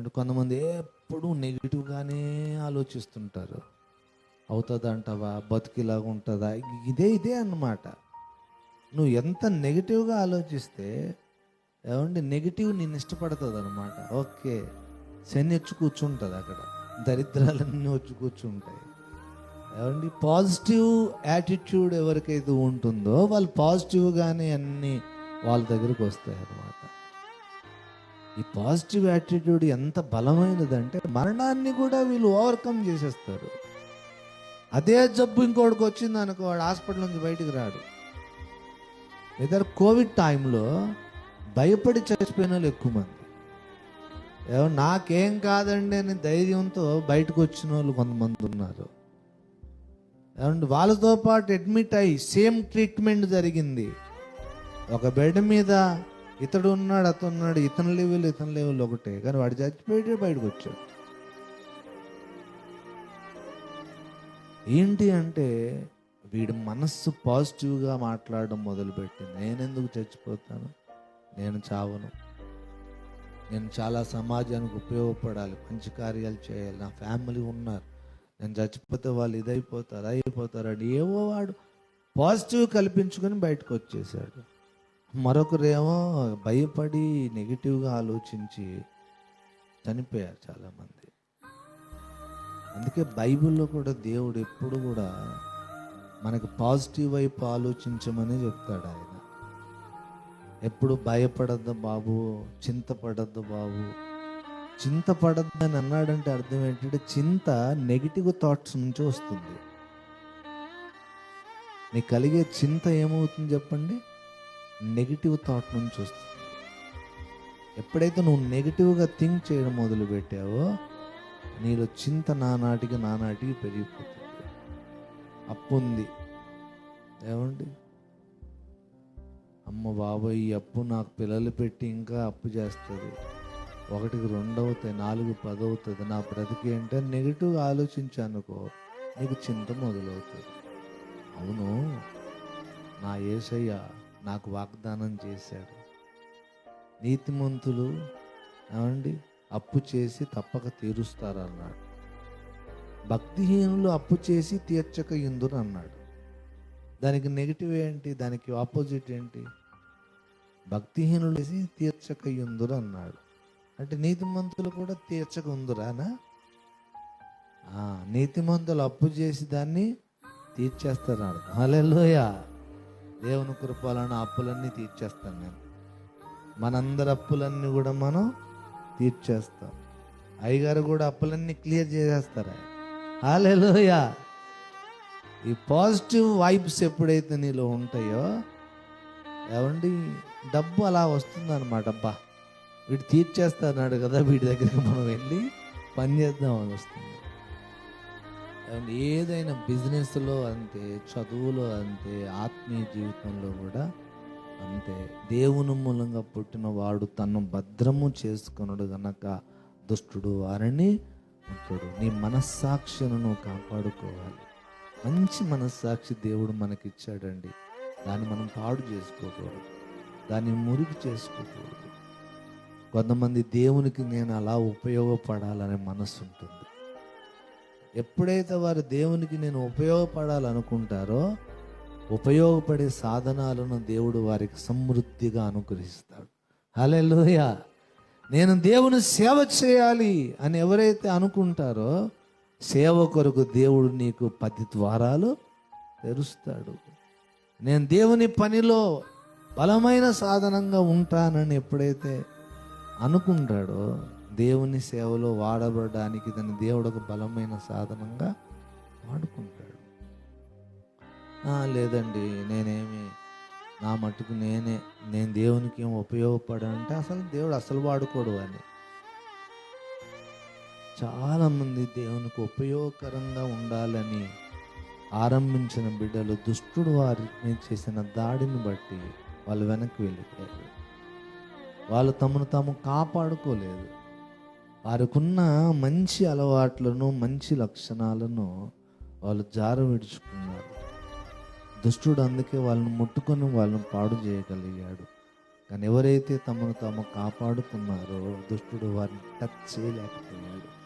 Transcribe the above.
అంటే కొంతమంది ఎప్పుడూ నెగిటివ్గానే ఆలోచిస్తుంటారు. అవుతుందంటావా? బతికిలాగా ఉంటుందా? ఇదే ఇదే అన్నమాట. నువ్వు ఎంత నెగిటివ్గా ఆలోచిస్తే ఏమంటే నెగిటివ్ నేను ఇష్టపడుతుంది అనమాట ఓకే. శని వచ్చి కూర్చుంటుంది అక్కడ. దరిద్రాలన్నీ వచ్చి కూర్చుంటాయి. ఏమండి? పాజిటివ్ యాటిట్యూడ్ ఎవరికైతే ఉంటుందో వాళ్ళు పాజిటివ్గానే అన్నీ వాళ్ళ దగ్గరికి వస్తాయి అన్నమాట ఈ పాజిటివ్ యాటిట్యూడ్ ఎంత బలమైనదంటే మరణాన్ని కూడా వీళ్ళు ఓవర్కమ్ చేసేస్తారు. అదే జబ్బు ఇంకోటికి వచ్చింది అనుకో వాడు హాస్పిటల్ నుంచి బయటికి రాడు. ఇద్దరు కోవిడ్ టైంలో భయపడి చచ్చిపోయిన వాళ్ళు ఎక్కువ మంది. ఏమో నాకేం కాదండి అని ధైర్యంతో బయటకు వచ్చిన వాళ్ళు కొంతమంది ఉన్నారు. ఏమంటే వాళ్ళతో పాటు అడ్మిట్ అయ్యి సేమ్ ట్రీట్మెంట్ జరిగింది. ఒక బెడ్ మీద ఇతడు ఉన్నాడు అతను ఉన్నాడు ఇతని లెవెల్ ఇతని లెవెల్ ఒకటే. కానీ వాడు చచ్చిపోయి బయటకు వచ్చాడు. ఏంటి అంటే వీడి మనస్సు పాజిటివ్గా మాట్లాడడం మొదలుపెట్టింది నేనెందుకు చచ్చిపోతాను? నేను చావను. నేను చాలా సమాజానికి ఉపయోగపడాలి. మంచి కార్యాలు చేయాలి. నా ఫ్యామిలీ ఉన్నారు. నేను చచ్చిపోతే వాళ్ళు ఇదైపోతారు అయిపోతారు అని ఏవో వాడు పాజిటివ్ కల్పించుకొని బయటకు వచ్చేసాడు. మరొకరేమో భయపడి నెగిటివ్గా ఆలోచించి చనిపోయారు చాలామంది. అందుకే బైబిల్లో కూడా దేవుడు ఎప్పుడు కూడా మనకు పాజిటివ్ వైపు ఆలోచించమని చెప్తాడు ఆయన. ఎప్పుడు భయపడద్దు బాబు చింతపడద్దు బాబు. చింతపడద్దు అని అన్నాడంటే అర్థం ఏంటంటే చింత నెగిటివ్ థాట్స్ నుంచి వస్తుంది. నీకు కలిగే చింత ఏమవుతుంది చెప్పండి? నెగిటివ్ థాట్ నుంచి వస్తుంది. ఎప్పుడైతే నువ్వు నెగిటివ్గా థింక్ చేయడం మొదలు పెట్టావో నీలో చింత నానాటికి నానాటికి పెరిగిపోతుంది. అప్పు ఉంది. ఏమండి? అమ్మ బాబాయ్ ఈ అప్పు నాకు పిల్లలు పెట్టి ఇంకా అప్పు చేస్తుంది. ఒకటికి రెండు అవుతాయి నాలుగు పది అవుతుంది నా బ్రతికి అంటే నెగిటివ్ ఆలోచించానుకో నీకు చింత మొదలవుతుంది. అవును నా ఏసయ్య నాకు వాగ్దానం చేశాడు. నీతిమంతులు ఏమండి? అప్పు చేసి తప్పక తీరుస్తారు అన్నాడు భక్తిహీనులు అప్పు చేసి తీర్చక ఇందురు అన్నాడు దానికి నెగిటివ్ ఏంటి? దానికి ఆపోజిట్ ఏంటి? భక్తిహీనులు చేసి తీర్చక ఇందురు అన్నాడు అంటే నీతిమంతులు కూడా తీర్చక ఉందురానా నీతిమంతులు అప్పు చేసి దాన్ని తీర్చేస్తారు హలెలోయ దేవుని కృపాలను అప్పులన్నీ తీర్చేస్తాను నేను. మనందరి అప్పులన్నీ కూడా మనం తీర్చేస్తాం. అయ్యగారు కూడా అప్పులన్నీ క్లియర్ చేసేస్తారా? హాలేలోయా ఈ పాజిటివ్ వైబ్స్ ఎప్పుడైతే నీలో ఉంటాయో ఏమండి డబ్బు అలా వస్తుందన్నమాట అబ్బా. వీడు తీర్చేస్తాడు కదా వీడి దగ్గరికి మనం వెళ్ళి పని చేద్దామని వస్తుంది అండ్ ఏదైనా బిజినెస్లో అంతే చదువులో అంతే ఆత్మీయ జీవితంలో కూడా అంతే. దేవుని మూలంగా పుట్టిన వాడు తను భద్రము చేసుకున్నాడు గనక దుష్టుడు వారిని ఉంటాడు. నీ మనస్సాక్షిని నువ్వు కాపాడుకోవాలి. మంచి మనస్సాక్షి దేవుడు మనకిచ్చాడండి. దాన్ని మనం పాడు చేసుకోకూడదు. దాన్ని మురుగు చేసుకోకూడదు. కొంతమంది దేవునికి నేను అలా ఉపయోగపడాలనే మనసు ఉంటుంది ఎప్పుడైతే వారు దేవునికి నేను ఉపయోగపడాలనుకుంటారో ఉపయోగపడే సాధనాలను దేవుడు వారికి సమృద్ధిగా అనుగ్రహిస్తాడు. హలెలుయ నేను దేవుని సేవ చేయాలి అని ఎవరైతే అనుకుంటారో సేవ కొరకు దేవుడు నీకు పది ద్వారాలు తెరుస్తాడు. నేను దేవుని పనిలో బలమైన సాధనంగా ఉంటానని ఎప్పుడైతే అనుకుంటాడో దేవుని సేవలో వాడబడడానికి తన దేవుడు ఒక బలమైన సాధనంగా వాడుకుంటాడు. లేదండి నేనేమి నా మట్టుకు నేనే నేను దేవునికి ఏం ఉపయోగపడంటే అసలు దేవుడు అసలు వాడుకోడు అని. చాలామంది దేవునికి ఉపయోగకరంగా ఉండాలని ఆరంభించిన బిడ్డలు దుష్టుడు వారిని చేసిన దాడిని బట్టి వాళ్ళు వెనక్కి వెళ్ళిపోయారు. వాళ్ళు తమను తాము కాపాడుకోలేదు. వారికున్న మంచి అలవాట్లను మంచి లక్షణాలను వాళ్ళు జార విడుచుకున్నారు. దుష్టుడు అందుకే వాళ్ళని ముట్టుకొని వాళ్ళని పాడు చేయగలిగాడు. కానీ ఎవరైతే తమను తాము కాపాడుకున్నారో దుష్టుడు వారిని టచ్ చేయలేకపోయాడు.